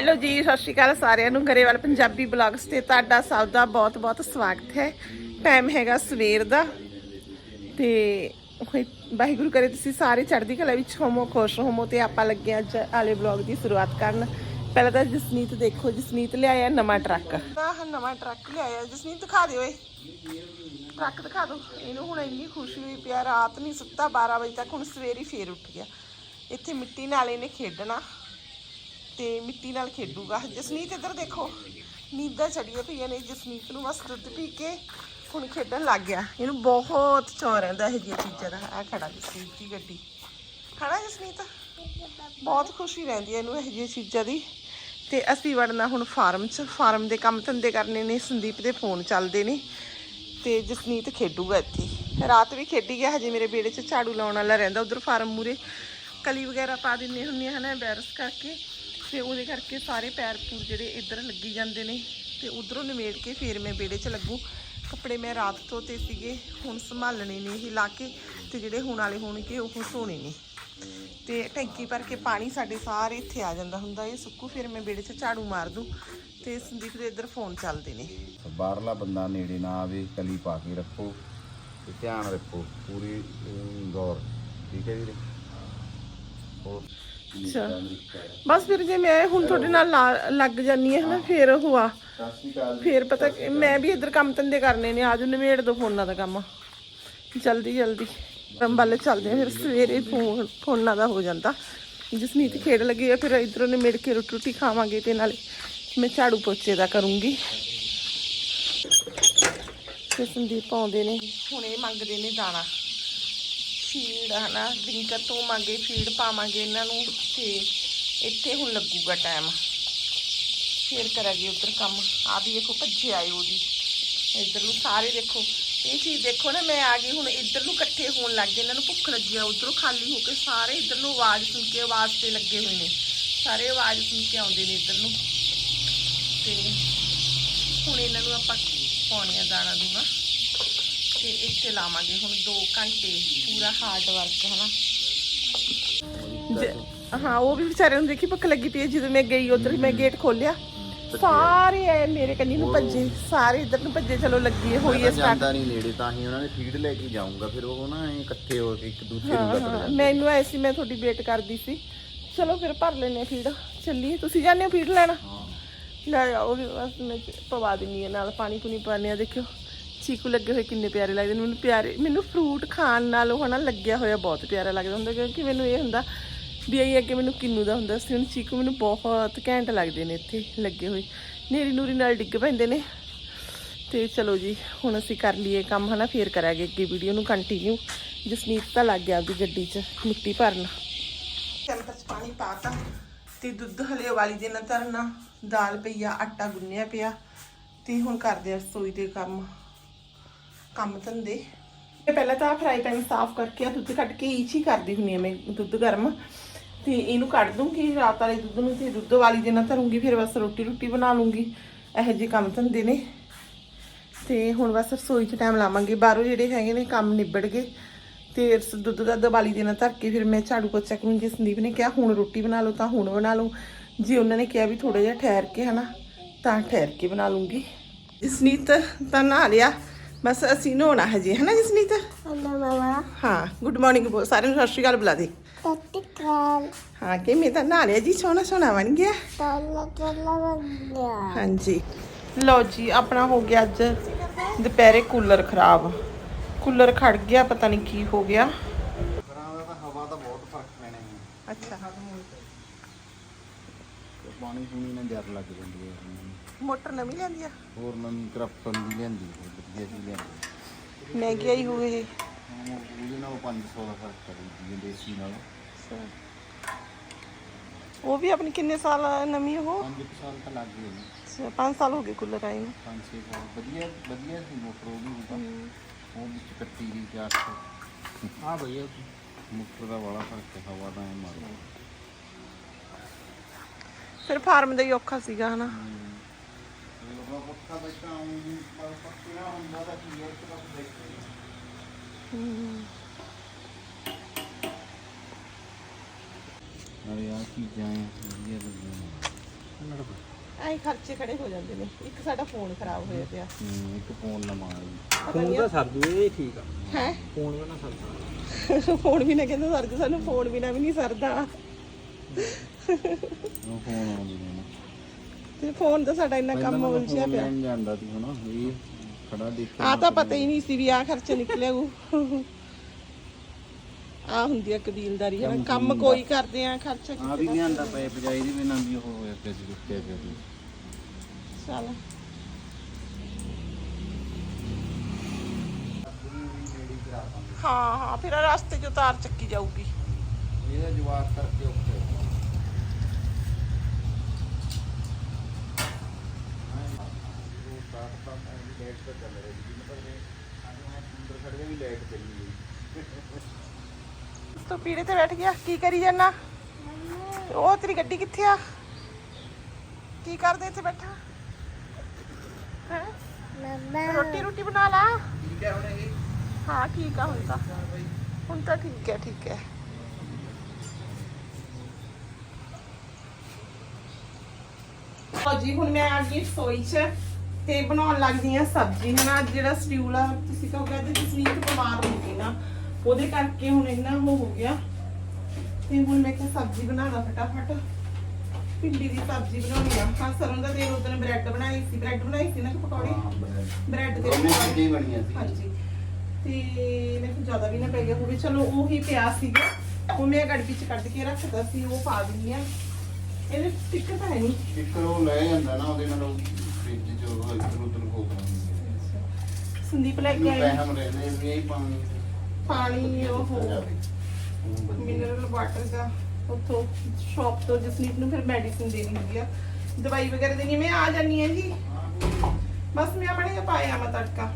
Hello ਜੀ, ਸਤਿ ਸ਼੍ਰੀ ਅਕਾਲ ਸਾਰਿਆਂ ਨੂੰ। ਗਰੇਵਾਲ ਪੰਜਾਬੀ ਬਲੌਗਸ ਤੇ ਤੁਹਾਡਾ ਸਭ ਦਾ ਬਹੁਤ-ਬਹੁਤ ਸਵਾਗਤ ਹੈ। ਟਾਈਮ ਹੈਗਾ ਸਵੇਰ ਦਾ ਤੇ ਵਾਹਿਗੁਰੂ ਕਰੇ ਤੁਸੀਂ ਸਾਰੇ ਚੜ੍ਹਦੀ ਕਲਾ ਵਿੱਚ ਹੋਮੋ ਖੁਸ਼ ਹੋਮੋ ਤੇ ਆਪਾਂ ਲੱਗੇ ਹਾਂ ਅੱਜ ਆਲੇ ਬਲੌਗ ਦੀ ਸ਼ੁਰੂਆਤ ਕਰਨ। ਪਹਿਲਾਂ ਤਾਂ ਜਸਨੀਤ ਦੇਖੋ, ਜਸਨੀਤ ਲਿਆਇਆ ਨਵਾਂ ਟਰੱਕ। ਆਹ ਨਵਾਂ ਟਰੱਕ ਲਿਆਇਆ। ਜਸਨੀਤ, ਦਿਖਾ ਦਿਓ ਏ ਟਰੱਕ ਦਿਖਾ ਦਿਓ। ਇਹਨੂੰ ਹੁਣ ਇੰਨੀ ਖੁਸ਼ੀ ਹੋਈ ਪਿਆ ਰਾਤ ਨਹੀਂ ਸੁੱਤਾ 12 ਵਜੇ ਤੱਕ ਹੁਣ ਸਵੇਰੇ ਫੇਰ ਉੱਠ ਗਿਆ। ਇੱਥੇ ਮਿੱਟੀ ਨਾਲ ਇਹਨੇ ਖੇਡਣਾ। ਤੇ ਮਿੱਟੀ ਨਾਲ ਖੇਡੂਗਾ। ਜਸਨੀਤ ਇੱਧਰ ਦੇਖੋ, ਨੀਂਦਾਂ ਚੜੀਆਂ ਪਈਆਂ ਨੇ, ਜਸਨੀਤ ਨੂੰ ਬਸ ਦੁੱਧ ਪੀ ਕੇ ਹੁਣ ਖੇਡਣ ਲੱਗ ਗਿਆ। ਇਹਨੂੰ ਬਹੁਤ ਚੌਂ ਰਹਿੰਦਾ ਇਹ ਜਿਹੀਆਂ ਚੀਜ਼ਾਂ ਦਾ। ਆ ਖੜਾ ਜਸਨੀਤ ਦੀ ਗੱਡੀ। ਖੜਾ ਜਸਨੀਤ? ਬਹੁਤ ਖੁਸ਼ੀ ਰਹਿੰਦੀ ਹੈ ਇਹਨੂੰ ਇਹ ਜਿਹੀਆਂ ਚੀਜ਼ਾਂ ਦੀ। ਤੇ ਅਸੀਂ ਵੜਨਾ ਹੁਣ ਫਾਰਮ 'ਚ। ਫਾਰਮ ਦੇ ਕੰਮ ਧੰਦੇ ਕਰਨੇ ਨੇ, ਸੰਦੀਪ ਦੇ ਫੋਨ ਚੱਲਦੇ ਨੇ। ਤੇ ਜਸਨੀਤ ਖੇਡੂਗਾ ਇੱਥੇ। ਰਾਤ ਵੀ ਖੇਡੀ ਗਿਆ, ਹਜੇ ਮੇਰੇ ਬੇੜੇ 'ਚ ਝਾੜੂ ਲਾਉਣ ਵਾਲਾ ਰਹਿੰਦਾ ਉਧਰ ਫਾਰਮ ਮੂਰੇ ਕਲੀ ਵਗੈਰਾ ਪਾ ਦਿੰਨੇ ਹੁੰਨੇ ਹਨਾ ਬੈਰਸ ਕਰਕੇ। ਤੇ ਉਹਦੇ ਕਰਕੇ ਸਾਰੇ ਪੈਰ ਪੂਰ ਜਿਹੜੇ ਇੱਧਰ ਲੱਗੀ ਜਾਂਦੇ ਨੇ ਤੇ ਉਧਰੋਂ ਨਿਮੇੜ ਕੇ ਫੇਰ ਮੈਂ ਬੇੜੇ 'ਚ ਲੱਗੂ। ਕੱਪੜੇ ਮੈਂ ਰਾਤ ਧੋਤੇ ਸੀਗੇ, ਹੁਣ ਸੰਭਾਲਣੇ ਨੇ ਇਹ ਲਾ ਕੇ ਤੇ ਜਿਹੜੇ ਹੁਣ ਵਾਲੇ ਹੋਣਗੇ ਉਹ ਧੋਣੇ ਨੇ। ਤੇ ਟੈਂਕੀ ਭਰ ਕੇ ਪਾਣੀ ਸਾਡੇ ਸਾਰੇ ਇੱਥੇ ਆ ਜਾਂਦਾ ਹੁੰਦਾ ਇਹ ਸੁੱਕੂ ਫਿਰ ਮੈਂ ਬੇੜੇ 'ਚ ਝਾੜੂ ਮਾਰ ਦੂੰ ਤੇ ਸੰਦੀਪ ਦੇ ਇੱਧਰ ਫੋਨ ਚੱਲਦੇ ਨੇ। ਬਾਹਰਲਾ ਬੰਦਾ ਨੇੜੇ ਨਾ ਆਵੇ, ਕਲੀ ਪਾ ਕੇ ਰੱਖੋ ਤੇ ਧਿਆਨ ਰੱਖੋ। ਪੂਰੀ ਗੌਰ। ਠੀਕ ਹੈ ਵੀਰੇ? ਹੋਰ? ਅੱਛਾ। ਬਸ ਫਿਰ ਜੇ ਮੈਂ ਹੁਣ ਤੁਹਾਡੇ ਨਾਲ ਲੱਗ ਜਾਨੀ ਹੈ ਹਨਾ ਫੇਰ ਹੁਆ ਫੇਰ ਪਤਾ ਮੈਂ ਵੀ ਇੱਧਰ ਕੰਮ ਧੰਦੇ ਕਰਨੇ ਨੇ ਆਜੋ ਨਿਬੇੜ ਦੋ ਫੋਨਾਂ ਦਾ ਕੰਮ। ਜਲਦੀ ਜਲਦੀ। ਵੱਲ ਚੱਲਦੇ ਆ ਫਿਰ ਸਵੇਰੇ ਫੋਨ ਫੋਨਾਂ ਦਾ ਹੋ ਜਾਂਦਾ। ਜਸਨੀਤ ਖੇਡ ਲੱਗੀ ਆ ਫਿਰ ਇਧਰੋਂ ਨਿਬੇੜ ਕੇ ਰੋਟੀ ਰੋਟੀ ਖਾਵਾਂਗੇ ਤੇ ਨਾਲੇ ਮੈਂ ਝਾੜੂ ਪੋਚੇ ਦਾ ਕਰੂੰਗੀ। ਤੇ ਸੰਦੀਪ ਆਉਂਦੇ ਨੇ ਹੁਣ ਇਹ ਮੰਗਦੇ ਨੇ ਦਾਣਾ। ਫੀਡ, ਹਨਾ ਡਿੰਕਰ ਤੋਂ ਮੰਗੇ ਫੀਡ ਪਾਵਾਂਗੇ ਇਹਨਾਂ ਨੂੰ ਤੇ ਇੱਥੇ ਹੁਣ ਲੱਗੂਗਾ ਟਾਈਮ ਫੇਰ ਕਰਾਂਗੇ ਉੱਧਰ ਕੰਮ। ਆ ਵੀ ਦੇਖੋ ਭੱਜੇ ਆਏ ਉਹਦੀ। ਇੱਧਰ ਨੂੰ ਸਾਰੇ ਦੇਖੋ। ਇਹ ਚੀਜ਼ ਦੇਖੋ ਨਾ, ਮੈਂ ਆ ਗਈ ਹੁਣ ਇੱਧਰ ਨੂੰ ਇਕੱਠੇ ਹੋਣ ਲੱਗ ਗਏ। ਇਹਨਾਂ ਨੂੰ ਭੁੱਖ ਲੱਗੀ ਆ। ਉਧਰੋਂ ਖਾਲੀ ਹੋ ਕੇ ਸਾਰੇ ਇੱਧਰ ਨੂੰ ਆਵਾਜ਼ ਸੁਣ ਕੇ ਆਵਾਜ਼ ਤੇ ਲੱਗੇ ਹੋਏ ਨੇ। ਸਾਰੇ ਆਵਾਜ਼ ਸੁਣ ਕੇ ਆਉਂਦੇ ਨੇ ਇੱਧਰ ਨੂੰ। ਤੇ ਹੁਣ ਇਹਨਾਂ ਨੂੰ ਆਪਾਂ ਪਾਉਣੇ ਆ ਦਾਣਾ ਦੂਣਾ। ਤੇ ਇੱਥੇ ਲਾਵਾਂਗੇ ਹੁਣ 2 ਘੰਟੇ ਪੂਰਾ ਹਾਰਡ ਵਰਕ ਹਨਾ। ਹਾਂ ਉਹ ਵੀ ਵਿਚਾਰੇ ਨੂੰ ਦੇਖੀ ਭੁੱਖ ਲੱਗੀ ਪਈ ਜਦੋਂ ਮੈਂ ਗਈ ਉਧਰ ਮੈਂ ਗੇਟ ਖੋਲਿਆ ਸਾਰੇ ਆਏ ਮੇਰੇ ਕੰਨੀ ਨੂੰ ਭੱਜੇ ਸਾਰੇ ਇੱਧਰ ਨੂੰ ਭੱਜੇ ਚਲੋ ਲੱਗੀ ਹੋਈ ਹੈ ਸਟਾਰਟ ਜਾਂਦਾ ਨਹੀਂ ਨੇੜੇ ਤਾਂ ਹੀ ਉਹਨਾਂ ਨੇ ਫੀਡ ਲੈ ਕੇ ਜਾਊਂਗਾ ਫਿਰ ਉਹ ਨਾ ਐਂ ਇਕੱਠੇ ਹੋ ਕੇ ਇੱਕ ਦੂਜੇ ਨੂੰ ਜਾਂਦੇ। ਮੈਨੂੰ ਐਸੀ ਮੈਂ ਤੁਹਾਡੀ ਵੇਟ ਕਰਦੀ ਸੀ। ਚਲੋ ਫਿਰ ਭਰ ਲੈਨੇ ਫੀਡ ਚੱਲੀਏ ਤੁਸੀਂ ਜਾਂਦੇ ਹੋ ਫੀਡ ਲੈਣਾ? ਲੈ ਜਾਓ ਵੀ ਬਸ ਮੈਂ ਪਵਾ ਦਿੰਨੀ ਆ ਨਾਲ ਪਾਣੀ ਪੂਣੀ ਪਾਣੇ ਆ ਦੇਖਿਓ। ਚੀਕੂ ਲੱਗੇ ਹੋਏ ਕਿੰਨੇ ਪਿਆਰੇ ਲੱਗਦੇ ਨੇ। ਮੈਨੂੰ ਪਿਆਰੇ ਮੈਨੂੰ ਫਰੂਟ ਖਾਣ ਨਾਲ ਨਾਲੋਂ ਹਨਾ ਲੱਗਿਆ ਹੋਇਆ ਬਹੁਤ ਪਿਆਰਾ ਲੱਗਦਾ ਹੁੰਦਾ ਕਿਉਂਕਿ ਮੈਨੂੰ ਇਹ ਹੁੰਦਾ ਵੀ ਇਹ ਅੱਗੇ ਮੈਨੂੰ ਕਿੰਨੂ ਦਾ ਹੁੰਦਾ ਸੀ। ਹੁਣ ਚੀਕੂ ਮੈਨੂੰ ਬਹੁਤ ਘੈਂਟ ਲੱਗਦੇ ਨੇ ਇੱਥੇ ਲੱਗੇ ਹੋਏ। ਨੇਰੀ ਨੂਰੀ ਨਾਲ ਡਿੱਗ ਪੈਂਦੇ ਨੇ। ਤੇ ਚਲੋ ਜੀ, ਹੁਣ ਅਸੀਂ ਕਰ ਲਈਏ ਕੰਮ ਹਨਾ, ਫੇਰ ਕਰਾਂਗੇ ਅੱਗੇ ਵੀਡੀਓ ਨੂੰ ਕੰਟੀਨਿਊ ਜਸਨੀਤ ਤਾਂ ਲੱਗ ਗਿਆ ਆਪਦੀ ਗੱਡੀ 'ਚ ਮਿੱਟੀ ਭਰਨ। ਟੈਂਪਰ 'ਚ ਪਾਣੀ ਪਾਤਾ ਤੇ ਦੁੱਧ ਹਲੇ ਉਬਾਲੀ ਦੇਣਾ ਧਰਨਾ। ਦਾਲ ਪਈ ਆ, ਆਟਾ ਗੁੰਨਿਆ ਪਿਆ ਤੇ ਹੁਣ ਕਰਦੇ ਆ ਰਸੋਈ ਦੇ ਕੰਮ। ਕੰਮ ਧੰਦੇ। ਤੇ ਪਹਿਲਾਂ ਤਾਂ ਫਰਾਈ ਪੈਨ ਸਾਫ਼ ਕਰਕੇ ਆ ਦੁੱਧ ਕੱਢ ਕੇ ਇਹ ਹੀ ਕਰਦੀ ਹੁੰਨੀ ਆ ਮੈਂ ਦੁੱਧ ਗਰਮ। ਤੇ ਇਹਨੂੰ ਕੱਢ ਦੂੰਗੀ ਰਾਤ ਵਾਲੇ ਦੁੱਧ ਨੂੰ ਤੇ ਦੁੱਧ ਵਾਲੀ ਦੇਣਾ ਧਰੂੰਗੀ ਫਿਰ ਬਸ ਰੋਟੀ ਰੋਟੀ ਬਣਾ ਲੂੰਗੀ। ਇਹੋ ਜਿਹੇ ਕੰਮ ਧੰਦੇ ਨੇ। ਤੇ ਹੁਣ ਬਸ ਰਸੋਈ 'ਚ ਟਾਈਮ ਲਾਵਾਂਗੇ। ਬਾਹਰੋਂ ਜਿਹੜੇ ਹੈਗੇ ਨੇ ਕੰਮ ਨਿਬੜ ਗਏ। ਤੇ ਦੁੱਧ ਦਾ ਦਵਾਲੀ ਦੇਣਾ ਧਰ ਕੇ ਫਿਰ ਮੈਂ ਝਾੜੂ ਪੋਚਾ ਕਰੂੰ ਜੇ ਸੰਦੀਪ ਨੇ ਕਿਹਾ ਹੁਣ ਰੋਟੀ ਬਣਾ ਲਓ ਤਾਂ ਹੁਣ ਬਣਾ ਲਓ। ਜੇ ਉਹਨਾਂ ਨੇ ਕਿਹਾ ਵੀ ਥੋੜਾ ਜਿਹਾ ਠਹਿਰ ਕੇ ਹਨਾ ਤਾਂ ਠਹਿਰ ਕੇ ਬਣਾ ਲੂੰਗੀ। ਜਸਨੀਤ ਤਾਂ ਨਹਾ ਲਿਆ। ਬਸ ਅਸੀਂ ਨਹਾਉਣਾ ਹਜੇ ਹਨਾ ਜਸਨੀਤ Hello, Mama. ਹਾਂ ਗੁੱਡ ਮਾਰਨਿੰਗ ਬੋ ਸਾਰਿਆਂ ਨੂੰ ਸਤਿ ਸ਼੍ਰੀ ਅਕਾਲ ਬੁਲਾ ਦੇ Tactical. ਹਾਂ ਕਿ ਮੈਂ ਤਾਂ ਨਹਾ ਲਿਆ ਜੀ ਸੋਹਣਾ ਸੋਹਣਾ ਬਣ ਗਿਆ Tala tala banda. ਹਾਂਜੀ ਲਓ ਜੀ ਆਪਣਾ ਹੋ ਗਿਆ ਅੱਜ ਦੁਪਹਿਰੇ ਕੂਲਰ ਖਰਾਬ ਕੂਲਰ ਖੜ ਗਿਆ ਪਤਾ ਨਹੀਂ ਕੀ ਹੋ ਗਿਆ ਹਵਾ ਦਾ ਬਹੁਤ ਫ਼ਰਕ ਪੈਣਾ ਹੈ ਅੱਛਾ ਪਾਣੀ ਪੂਣੀ ਨਾਲ ਜਰ ਲੱਗ ਜਾਂਦੀ ਹੈ ਨੂੰ। ਮੋਟਰ ਨਵੀਂ ਲੈਂਦੀ ਆ? ਹੋਰ ਨਵੀਂ ਕਰਪਟਨ ਦੀ ਲਿਆਂਦੀ ਹੈ ਵਧੀਆ ਜੀ ਲਿਆਂਦੀ। ਮਹਿੰਗੀ ਆਈ ਹੋਏ ਇਹ? ਹਾਂ, ਉਹਦੇ ਨਾਲ 500 ਦਾ ਫ਼ਰਕ ਕਰਦੀ ਹੈ ਦੇਸੀ ਨਾਲ। ਉਹ ਵੀ ਆਪਣੀ ਕਿੰਨੇ ਸਾਲ ਨਵੀਂ ਉਹ? 5 ਸਾਲ ਤਾਂ ਲੱਗ ਗਏ ਨੇ 5 ਸਾਲ ਹੋ ਗਏ ਕੂਲਰ ਆਏ ਨੂੰ। 5-6 ਸਾਲ ਵਧੀਆ ਵਧੀਆ ਸੀ ਮੋਟਰ ਉਹ ਵੀ ਉਹਦਾ ਉਹ ਵਿੱਚ ਕੱਟੀ ਦੀ 400 ਹਾਂ ਭਈਆ ਮੋਟਰ ਦਾ ਬੜਾ ਫ਼ਰਕ ਹੈ ਹਵਾ ਦਾ ਐ ਮਾਰਦਾ ਫਿਰ ਫਾਰਮ ਦਾ ਹੀ ਔਖਾ ਸੀਗਾ ਹਨਾ? ਬੈਠਾ ਪਰ ਪੱਕਾ ਹੁੰਦਾ ਤਾਂ ਕੀ ਹੈ ਅਰੇ ਆ ਕੀ ਜਾਏ ਵਧੀਆ ਲੱਗਦਾ ਐਂ ਖਰਚੇ ਖੜੇ ਹੋ ਜਾਂਦੇ ਨੇ। ਇੱਕ ਸਾਡਾ ਫੋਨ ਖਰਾਬ ਹੋਇਆ ਪਿਆ। ਹੂੰ ਇੱਕ ਫੋਨ ਆਇਆ ਜੀ। ਪਤਾ ਨਹੀਂ ਸਰ ਜੂ ਇਹ ਠੀਕ ਆ। ਹੈ? ਫੋਨ ਵੀ ਨਾ ਸਰਦਾ ਫੋਨ ਵੀ ਨਾ ਕਹਿੰਦਾ ਸਰਦਾ ਸਾਨੂੰ ਫੋਨ ਬਿਨਾ ਵੀ ਨਹੀਂ ਸਰਦਾ। ਉਹ ਫੋਨ ਆਉਂਦੇ ਨੇ। ਤੇ ਫੋਨ ਤਾਂ ਸਾਡਾ ਇੰਨਾ ਕੰਮ ਉਲਝਿਆ ਪਿਆ। ਲੈਣ ਜਾਂਦਾ ਸੀ ਹਨਾ ਇਹ ਖੜਾ ਦੇਖ ਆ ਤਾਂ ਪਤਾ ਹੀ ਨਹੀਂ ਸੀ ਵੀ ਆ ਖਰਚਾ ਨਿਕਲਿਆ ਉਹ ਆ ਹੁੰਦੀ ਆ ਕਬੀਲਦਾਰੀ ਹੈ ਕੰਮ ਕੋਈ ਕਰਦੇ ਆ ਖਰਚਾ ਆ ਵੀ ਲਿਆਂਦਾ ਪਏ ਬਜਾਈ ਦੀ ਬਿਨਾਂ ਵੀ ਉਹ ਹੋਇਆ ਪਿਆ ਸੀ ਰੁਕਿਆ ਪਿਆ ਸੀ। ਚੱਲ। ਹਾਂ ਹਾਂ ਫਿਰ ਰਸਤੇ 'ਚ ਤਾਰ ਚੱਕੀ ਜਾਊਗੀ। ਇਹਦਾ ਜਵਾਬ ਕਰਕੇ ਔਖੇ ਤੂੰ ਪੀੜੇ ਤੇ ਬੈਠ ਗਿਆ ਕੀ ਕਰੀ ਜਾਨਾ ਉਹ ਤੇਰੀ ਗੱਡੀ ਕਿੱਥੇ ਆ ਕੀ ਕਰਦੇ ਇੱਥੇ ਬੈਠਾ ਹੈ ਮਮਾ ਰੋਟੀ ਰੋਟੀ ਬਣਾ ਲਾ ਹਾਂ ਠੀਕ ਆ ਹੁਣ ਤਾਂ ਹੁਣ ਤਾਂ ਠੀਕ ਹੈ ਠੀਕ ਹੈ ਜੀ ਹੁਣ ਮੈਂ ਆ ਗਈ ਰਸੋਈ 'ਚ ਤੇ ਬਣਾਉਣ ਲੱਗਦੀ ਆ ਸਬਜ਼ੀ ਹਨਾ ਅੱਜ ਜਿਹੜਾ ਸਟਿਊਲ ਆ ਤੁਸੀਂ ਕਹੋਗੇ ਤੇ ਜਸਨੀਤ ਬਿਮਾਰ ਹੋ ਗਈ ਨਾ ਉਹਦੇ ਕਰਕੇ ਹੁਣ ਇੰਨਾ ਉਹ ਹੋ ਗਿਆ। ਤੇ ਹੁਣ ਮੈਂ ਕਿਹਾ ਸਬਜ਼ੀ ਬਣਾ ਲਾ ਫਟਾਫਟ। ਭਿੰਡੀ ਦੀ ਸਬਜ਼ੀ ਬਣਾਉਣੀ ਆ। ਹਾਂ ਸਰੋਂ ਦਾ ਤੇਲ ਉਦੋਂ ਬ੍ਰੈਡ ਬਣਾਈ ਸੀ। ਬ੍ਰੈਡ ਬਣਾਈ ਸੀ ਨਾ ਕਿ ਪਕੌੜੇ? ਬ੍ਰੈਡ। ਦੋਨੇ ਪਕੌੜੇ। ਹੀ ਬਣੀਆਂ ਸੀ। ਹਾਂਜੀ। ਤੇ ਮੈਂ ਕਿਹਾ ਜ਼ਿਆਦਾ ਵੀ ਨਾ ਪੈ ਗਿਆ ਹੋਵੇ। ਚਲੋ ਉਹੀ ਪਿਆ ਸੀਗਾ। ਉਹ ਮੈਂ ਗੜਬੀ ਚ ਕੱਢ ਕੇ ਰੱਖਦਾ ਸੀ ਉਹ ਪਾ ਦਿੰਦੀ ਆ। ਇਹਦੇ ਟਿੱਕਰ ਤਾਂ ਹੈ ਨਹੀਂ ਇੱਕ ਉਹ ਲੈ ਜਾਂਦਾ ਨਾ ਉਹਦੇ ਨਾਲ ਸੰਦੀਪ ਲੈ ਕੇ ਆਈ। ਪਾਣੀ ਉਹ ਮਿਨਰਲ ਵਾਟਰ ਦਾ ਉੱਥੋਂ ਸ਼ਾਪ ਤੋਂ ਜਸਨੀਤ ਨੂੰ ਫਿਰ ਮੈਡੀਸਿਨ ਦੇਣੀ ਹੁੰਦੀ ਆ। ਦਵਾਈ ਵਗੈਰਾ ਦੇਣੀ ਮੈਂ ਆ ਜਾਨੀ ਆ ਜੀ। ਬਸ ਮੈਂ ਆਪਣੇ ਪਾਇਆ ਮੈਂ ਤੜਕਾ।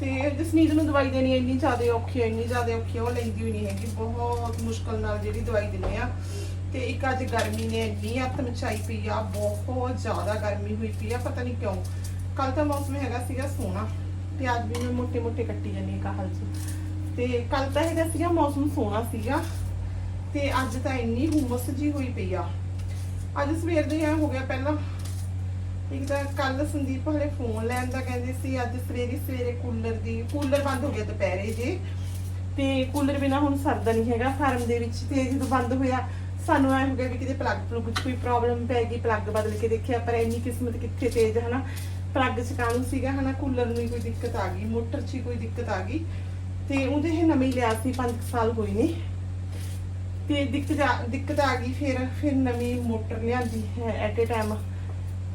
ਤੇ ਜਸਨੀਤ ਨੂੰ ਦਵਾਈ ਦੇਣੀ ਇੰਨੀ ਜ਼ਿਆਦਾ ਔਖੀ ਹੈ ਇੰਨੀ ਜ਼ਿਆਦਾ ਔਖੀ ਹੈ ਉਹ ਲੈਂਦੀ ਵੀ ਨਹੀਂ ਹੈਗੀ। ਬਹੁਤ ਮੁਸ਼ਕਲ ਨਾਲ ਜਿਹੜੀ ਦਵਾਈ ਦਿੰਦੇ ਆ। ਤੇ ਇੱਕ ਅੱਜ ਗਰਮੀ ਨੇ ਇੰਨੀ ਅੱਤ ਮਚਾਈ ਪਈ ਆ, ਬਹੁਤ ਜ਼ਿਆਦਾ ਗਰਮੀ ਹੋਈ ਪਈ ਆ, ਪਤਾ ਨਹੀਂ ਕਿਉਂ। ਕੱਲ ਤਾਂ ਮੌਸਮ ਹੈਗਾ ਸੀਗਾ ਸੋਹਣਾ ਤੇ ਅੱਜ ਵੀ ਮੈਂ ਮੋਟੇ ਮੋਟੇ ਕੱਟੀ ਜਾਂਦੀ ਕਾਹਲ ਚ। ਤੇ ਕੱਲ ਤਾਂ ਹੈਗਾ ਸੀਗਾ ਮੌਸਮ ਸੋਹਣਾ ਸੀਗਾ ਤੇ ਅੱਜ ਤਾਂ ਇੰਨੀ ਹੁਮਸ ਜੀ ਹੋਈ ਪਈ ਆ। ਅੱਜ ਸਵੇਰ ਦੇ ਐ ਹੋ ਗਿਆ ਪਹਿਲਾਂ। ਇੱਕ ਤਾਂ ਕੱਲ ਸੰਦੀਪ ਹਲੇ ਫੋਨ ਲੈਣ ਦਾ ਕਹਿੰਦੇ ਸੀ, ਅੱਜ ਸਵੇਰੇ ਸਵੇਰੇ ਕੂਲਰ ਦੀ, ਕੂਲਰ ਬੰਦ ਹੋ ਗਿਆ ਦੁਪਹਿਰੇ ਜੇ। ਤੇ ਕੂਲਰ ਬਿਨਾ ਹੁਣ ਸਰਦਾ ਨਹੀਂ ਹੈਗਾ, ਫਾਰਮ ਦੇ ਵਿੱਚ ਤੇ ਜਦੋਂ ਬੰਦ ਹੋਇਆ ਸਾਨੂੰ ਐ ਹੋ ਗਿਆ ਵੀ ਕਿਤੇ ਪਲੱਗ ਪਲੁੱਗ 'ਚ ਕੋਈ ਪ੍ਰੋਬਲਮ ਪੈ ਗਈ ਪਲੱਗ ਬਦਲ ਕੇ ਦੇਖਿਆ, ਪਰ ਇੰਨੀ ਕਿਸਮਤ ਕਿੱਥੇ ਤੇਜ਼, ਹਨਾ? ਪਲੱਗ ਚਕਾਣੂ ਸੀਗਾ, ਹਨਾ? ਕੂਲਰ ਨੂੰ ਹੀ ਕੋਈ ਦਿੱਕਤ ਆ ਗਈ ਮੋਟਰ 'ਚ ਹੀ ਕੋਈ ਦਿੱਕਤ ਆ ਗਈ। ਤੇ ਉਹਦੇ ਇਹ ਨਵੇਂ ਲਿਆ ਸੀ 5 ਸਾਲ ਹੋਏ ਨੇ। ਤੇ ਦਿੱਕਤ ਦਿੱਕਤ ਆ ਗਈ ਫਿਰ ਫਿਰ ਨਵੀਂ ਮੋਟਰ ਲਿਆਂਦੀ ਹੈ ਐਟ ਏ ਟਾਈਮ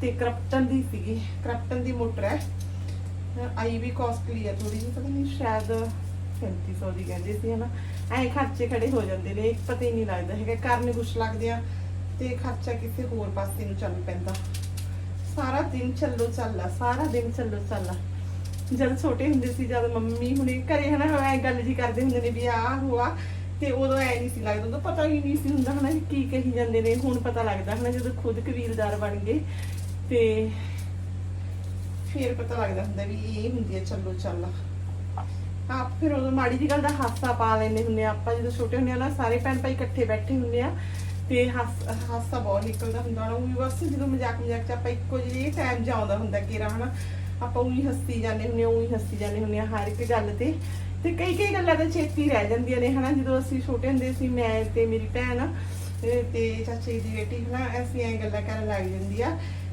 ਤੇ ਕਰਪਟਨ ਦੀ ਸੀਗੀ ਕਰਪਟਨ ਦੀ ਮੋਟਰ ਹੈ। ਆਈ ਵੀ ਕਾਸਟਲੀ ਹੈ ਥੋੜੀ ਜਿਹੀ, ਪਤਾ ਨਹੀਂ, ਸ਼ਾਇਦ 3500 ਦੀ ਕਹਿੰਦੇ ਸੀ, ਹਨਾ? ਐ ਖਰਚੇ ਖੜੇ ਹੋ ਜਾਂਦੇ ਨੇ ਪਤਾ ਹੀ ਨਹੀਂ ਲੱਗਦਾ ਹੈਗਾ, ਕਰਨ ਕੁਛ ਲੱਗਦੇ ਆ ਤੇ ਖਰਚਾ ਕਿਸੇ ਹੋਰ ਪਾਸੇ ਨੂੰ ਚੱਲ ਪੈਂਦਾ। ਸਾਰਾ ਦਿਨ ਚੱਲੋ ਚੱਲਾ ਸਾਰਾ ਦਿਨ ਚੱਲੋ ਚੱਲਾ ਜਦ ਛੋਟੇ ਹੁੰਦੇ ਸੀ, ਜਦ ਮੰਮੀ ਹੁਣੇ ਘਰੇ ਹਨਾ, ਐ ਗੱਲ ਜੀ ਕਰਦੇ ਹੁੰਦੇ ਨੇ ਵੀ ਆਹ ਹੋਆ ਤੇ ਉਦੋਂ ਐ ਨਹੀਂ ਸੀ ਲੱਗਦਾ, ਉਦੋਂ ਪਤਾ ਹੀ ਨਹੀਂ ਸੀ ਹੁੰਦਾ ਹਨਾ ਕੀ ਕਹੀ ਜਾਂਦੇ ਨੇ, ਹੁਣ ਪਤਾ ਲੱਗਦਾ ਹਨਾ ਜਦੋਂ ਖੁਦ ਕਬੀਲਦਾਰ ਬਣ ਗਏ ਤੇ ਫਿਰ ਪਤਾ ਲੱਗਦਾ ਹੁੰਦਾ ਵੀ ਇਹ ਹੁੰਦੀ ਹੈ ਚੱਲੋ ਚੱਲ ਆਪ ਫਿਰ ਉਦੋਂ ਮਾੜੀ ਜੀ ਗੱਲ ਦਾ ਹਾਸਾ ਪਾ ਲੈਂਦੇ ਹੁੰਦੇ ਆ। ਆਪਾਂ ਜਦੋਂ ਛੋਟੇ ਹੁੰਦੇ ਆ ਨਾ, ਸਾਰੇ ਭੈਣ ਭਾਈ ਇਕੱਠੇ ਬੈਠੇ ਹੁੰਦੇ ਆ ਤੇ ਹਾਸਾ ਬਹੁਤ ਨਿਕਲਦਾ ਹੁੰਦਾ ਨਾ। ਉਹ ਬਸ ਜਦੋਂ ਮਜ਼ਾਕ ਮਜ਼ਾਕ ਚ ਆਪਾਂ ਇੱਕੋ ਜਿਹੀ ਟਾਈਮ ਜਾਉਂਦਾ ਹੁੰਦਾ ਕਿ ਹਨਾ। ਆਪਾਂ ਉਹੀ ਹੱਸੀ ਜਾਂਦੇ ਹੁੰਦੇ ਆ ਉਹੀ ਹੱਸੀ ਜਾਂਦੇ ਹੁੰਦੇ ਆ ਹਰ ਇੱਕ ਗੱਲ ਤੇ। ਤੇ ਕਈ ਕਈ ਗੱਲਾਂ ਤਾਂ ਛੇਤੀ ਰਹਿ ਜਾਂਦੀਆਂ ਨੇ, ਹਨਾ। ਜਦੋਂ ਅਸੀਂ ਛੋਟੇ ਹੁੰਦੇ ਸੀ, ਮੈਂ ਤੇ ਮੇਰੀ ਭੈਣ, ਤੇ ਚਾਚੇ ਦੀ ਬੇਟੀ, ਹਨਾ, ਅਸੀਂ ਐਂ ਗੱਲਾਂ ਕਰਨ ਲੱਗ ਜਾਂਦੀ ਆ।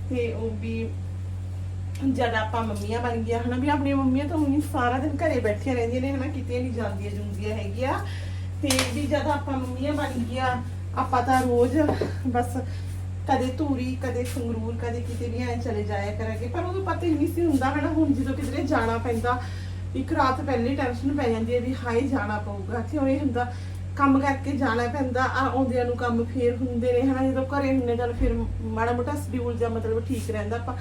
ਤੇ ਉਹ ਵੀ ਜਦ ਆਪਾਂ ਮੰਮੀਆਂ ਬਣ ਗਈਆਂ, ਹਨਾ, ਵੀ ਆਪਣੀਆਂ ਮੰਮੀਆਂ ਤਾਂ ਉਹਨੀ ਸਾਰਾ ਦਿਨ ਘਰੇ ਬੈਠੀਆਂ ਰਹਿੰਦੀਆਂ ਨੇ, ਹਨਾ, ਕਿਤੇ ਨਹੀਂ ਜਾਂਦੀਆਂ ਜੁੰਦੀਆਂ ਹੈਗੀਆਂ। ਤੇ ਵੀ ਜਦ ਆਪਾਂ ਮੰਮੀਆਂ ਬਣ ਗਈਆਂ, ਆਪਾਂ ਤਾਂ ਰੋਜ਼ ਬਸ ਕਦੇ ਧੂਰੀ, ਕਦੇ ਸੰਗਰੂਰ, ਕਦੇ ਕਿਤੇ ਵੀ ਐ ਚਲੇ ਜਾਇਆ ਕਰਾਂਗੇ। ਪਰ ਉਦੋਂ ਪਤਾ ਹੀ ਨਹੀਂ ਸੀ ਹੁੰਦਾ, ਹਨਾ, ਹੁਣ ਜਦੋਂ ਕਿਧਰੇ ਜਾਣਾ ਪੈਂਦਾ, ਇੱਕ ਰਾਤ ਪਹਿਲੇ ਟੈਨਸ਼ਨ ਪੈ ਜਾਂਦੀ ਹੈ ਵੀ ਹਾਏ ਜਾਣਾ ਪਊਗਾ। ਕਿਉਂ ਇਹ ਹੁੰਦਾ, ਕੰਮ ਕਰਕੇ ਜਾਣਾ ਪੈਂਦਾ, ਆ ਆਉਂਦਿਆਂ ਨੂੰ ਕੰਮ ਫੇਰ ਹੁੰਦੇ ਨੇ, ਹਨਾ, ਜਦੋਂ ਘਰੇ ਹੁੰਨੇ ਚੱਲ ਫਿਰ ਮਾੜਾ ਮੋਟਾ ਸ਼ਡਿਊਲ ਜਾਂ ਮਤਲਬ ਠੀਕ ਰਹਿੰਦਾ ਆਪਾਂ।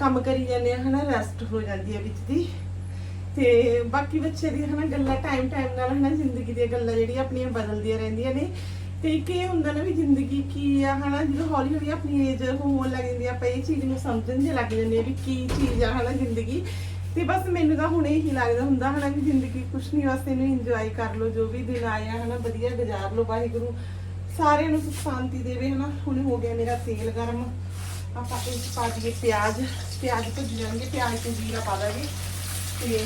ਕੰਮ ਕਰੀ ਜਾਂਦੇ ਆ, ਹਨਾ ਰੈਸਟ ਹੋ ਜਾਂਦੀ ਹੈ ਵਿੱਚ ਦੀ। ਤੇ ਬਾਕੀ ਬੱਚੇ ਦੀ, ਹਨਾ, ਗੱਲਾਂ ਟਾਈਮ ਟਾਈਮ ਨਾਲ, ਹਨਾ, ਜ਼ਿੰਦਗੀ ਦੀਆਂ ਗੱਲਾਂ ਜਿਹੜੀਆਂ ਆਪਣੀਆਂ ਬਦਲਦੀਆਂ ਰਹਿੰਦੀਆਂ ਨੇ। ਤੇ ਇੱਕ ਇਹ ਹੁੰਦਾ ਨਾ ਵੀ ਜ਼ਿੰਦਗੀ ਕੀ ਆ, ਹਨਾ, ਜਦੋਂ ਹੌਲੀ ਹੌਲੀ ਆਪਣੀ ਏਜ ਹੋਣ ਲੱਗ ਜਾਂਦੀ ਆ, ਆਪਾਂ ਇਹ ਚੀਜ਼ ਨੂੰ ਸਮਝਣ ਜੇ ਲੱਗ ਜਾਂਦੇ ਆ ਵੀ ਕੀ ਚੀਜ਼ ਆ, ਹਨਾ, ਜ਼ਿੰਦਗੀ। ਤੇ ਬਸ ਮੈਨੂੰ ਤਾਂ ਹੁਣ ਇਹੀ ਲੱਗਦਾ ਹੁੰਦਾ, ਹਨਾ, ਵੀ ਜ਼ਿੰਦਗੀ ਕੁਛ ਨਹੀਂ ਬਸ ਇਹਨੂੰ ਇੰਜੋਏ ਕਰ ਲਓ, ਜੋ ਵੀ ਦਿਨ ਆਇਆ ਹਨਾ, ਵਧੀਆ ਗੁਜ਼ਾਰ ਲਓ, ਵਾਹਿਗੁਰੂ। ਸਾਰਿਆਂ ਨੂੰ ਸੁਖ ਸ਼ਾਂਤੀ ਦੇਵੇ, ਹਨਾ। ਹੁਣ ਹੋ ਗਿਆ ਮੇਰਾ ਤੇਲ ਗਰਮ। ਆਪਾਂ ਇਹ 'ਚ ਪਾ ਦਈਏ ਪਿਆਜ਼ ਪਿਆਜ਼ ਭੁੱਜ ਜਾਣਗੇ ਪਿਆਜ਼ ਤੇ ਜੀਰਾ ਪਾ ਦਾਂਗੇ ਤੇ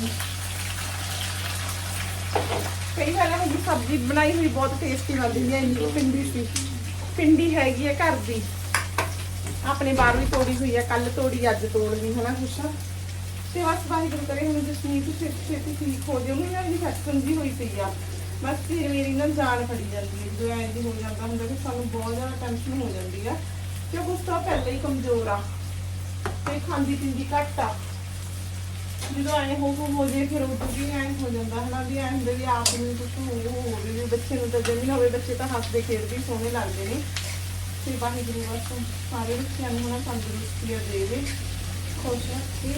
ਕਈ ਵਾਰ ਇਹ ਸਬਜ਼ੀ ਬਣਾਈ ਹੋਈ ਬਹੁਤ ਟੇਸਟੀ ਲੱਗਦੀ ਹੈ, ਇੰਨੀ ਪਿੰਡੀ ਸੀ। ਪਿੰਡੀ ਹੈਗੀ ਹੈ ਘਰ ਦੀ। ਆਪਣੇ ਬਾਹਰ ਵੀ ਤੋੜੀ ਹੋਈ ਹੈ ਕੱਲ ਤੋੜੀ, ਅੱਜ ਤੋੜ ਲਈ, ਹਨਾ ਕੁਛ। ਤੇ ਬਸ ਵਾਹਿਗੁਰੂ ਕਰੇ, ਹੁਣ ਜਸਮੀਤ ਛੇਤੀ ਛੇਤੀ ਠੀਕ ਹੋ ਜਾਏ ਨਾ ਇਨਫੈਕਸ਼ਨ ਜੀ ਹੋਈ ਪਈ ਆ, ਬਸ ਫਿਰ ਮੇਰੀ ਨਾ ਜਾਨ ਫੜੀ ਜਾਂਦੀ ਹੈ, ਜਦੋਂ ਐਂ ਦੀ ਹੋ ਜਾਂਦਾ ਹੁੰਦਾ ਕਿ ਸਾਨੂੰ ਬਹੁਤ ਜ਼ਿਆਦਾ ਟੈਨਸ਼ਨ ਹੋ ਜਾਂਦੀ ਆ। ਕਿਉਂਕਿ ਉਸ ਪਹਿਲਾਂ ਹੀ ਕਮਜ਼ੋਰ ਆ ਤੇ ਖਾਂਦੀ ਪੀਂਦੀ ਘੱਟ ਆ। ਜਦੋਂ ਐਂ ਹੋ ਹੋ ਹੋ ਜੇ ਫਿਰ ਉਦੋਂ ਵੀ ਹੋ ਜਾਂਦਾ ਹਨਾ ਵੀ ਐਂ ਹੁੰਦਾ ਵੀ ਆਪ ਨੂੰ ਕੁਝ ਹੋ ਹੋਵੇ ਵੀ ਬੱਚੇ ਨੂੰ ਤਾਂ ਜਮੀ ਹੋਵੇ, ਬੱਚੇ ਤਾਂ ਹੱਸਦੇ ਖੇਡਦੇ ਸੋਹਣੇ ਲੱਗਦੇ ਨੇ। ਤੇ ਵਾਹਿਗੁਰੂ ਬਸ ਸਾਰੇ ਬੱਚਿਆਂ ਨੂੰ ਹਨਾ ਤੰਦਰੁਸਤੀ ਦੇਵੇ ਖੁਸ਼ ਰੱਖੇ।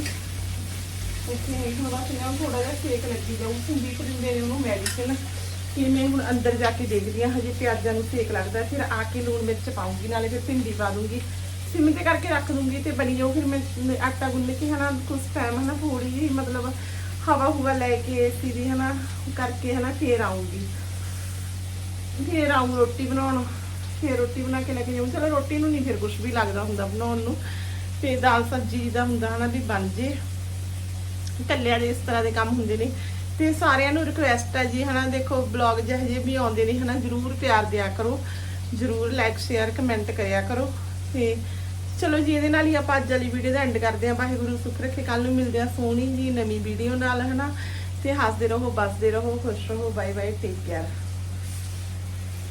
ਇੱਥੇ ਹੀ ਥੋੜਾ ਜਿਹਾ ਥੋੜਾ ਸੇਕ ਲੱਗੀ ਜਾਊ ਹੁੰਦੀ ਕਰਿੰਦੇ ਨੇ ਉਹਨੂੰ ਮੈਡੀਸਿਨ ਕਿ ਮੈਂ ਹੁਣ ਅੰਦਰ ਜਾ ਕੇ ਦੇਖਦੀ ਹਾਂ, ਹਜੇ ਪਿਆਜ਼ਾਂ ਨੂੰ ਸੇਕ ਲੱਗਦਾ ਫਿਰ ਆ ਕੇ ਲੂਣ ਮਿਰਚ ਪਾਉਂਗੀ, ਨਾਲੇ ਫਿਰ ਭਿੰਡੀ ਪਾ ਦੂੰਗੀ। ਸਿਮ ਤੇ ਕਰਕੇ ਰੱਖ ਦੂੰਗੀ ਤੇ ਬਣੀ ਜਾਊ ਫਿਰ ਮੈਂ ਆਟਾ ਗੁੰਨ ਕੇ ਹਨਾ ਕੁਝ ਟਾਈਮ ਹਨਾ ਥੋੜੀ ਜਿਹੀ ਮਤਲਬ ਹਵਾ ਹੁਵਾ ਲੈ ਕੇ ਸੀਦੀ ਹਨਾ, ਕਰਕੇ ਹਨਾ, ਫੇਰ ਆਉਂਗੀ ਫੇਰ ਆਊਂ ਰੋਟੀ ਬਣਾਉਣ। ਫੇਰ ਰੋਟੀ ਬਣਾ ਕੇ ਲੈ ਕੇ ਜਾਊਂ। ਚਲੋ ਰੋਟੀ ਨੂੰ ਨਹੀਂ ਫਿਰ ਕੁਝ ਵੀ ਲੱਗਦਾ ਹੁੰਦਾ ਬਣਾਉਣ ਨੂੰ। ਤੇ ਦਾਲ ਸਬਜ਼ੀ ਦਾ ਹੁੰਦਾ ਹਨਾ ਵੀ ਬਣ ਜੇ। ਕੱਲਿਆਂ ਦੇ ਇਸ ਤਰ੍ਹਾਂ ਦੇ ਕੰਮ ਹੁੰਦੇ ਨੇ। ਤੇ ਸਾਰਿਆਂ ਨੂੰ ਰਿਕੁਐਸਟ ਹੈ ਜੀ, ਹਨਾ, ਦੇਖੋ ਬਲੌਗ ਜਿਹੇ ਜਿਹੇ ਵੀ ਆਉਂਦੇ ਨੇ, ਹਨਾ, ਜਰੂਰ ਪਿਆਰ ਦਿਆ ਕਰੋ, ਜਰੂਰ ਲਾਈਕ ਸ਼ੇਅਰ ਕਮੈਂਟ ਕਰਿਆ ਕਰੋ, ਤੇ ਚਲੋ ਜੀ, ਇਹਦੇ ਨਾਲ ਹੀ ਆਪਾਂ ਅੱਜ ਵਾਲੀ ਵੀਡੀਓ ਦਾ ਐਂਡ ਕਰਦੇ ਹਾਂ। ਵਾਹਿਗੁਰੂ, ਸੁੱਖ ਰੱਖੇ। ਕੱਲ ਨੂੰ ਮਿਲਦੇ ਹਾਂ ਸੋਹਣੀ ਜੀ, ਨਵੀਂ ਵੀਡੀਓ ਨਾਲ, ਹਨਾ, ਤੇ ਹੱਸਦੇ ਰਹੋ, ਬਸਦੇ ਰਹੋ, ਖੁਸ਼ ਰਹੋ। Bye bye take care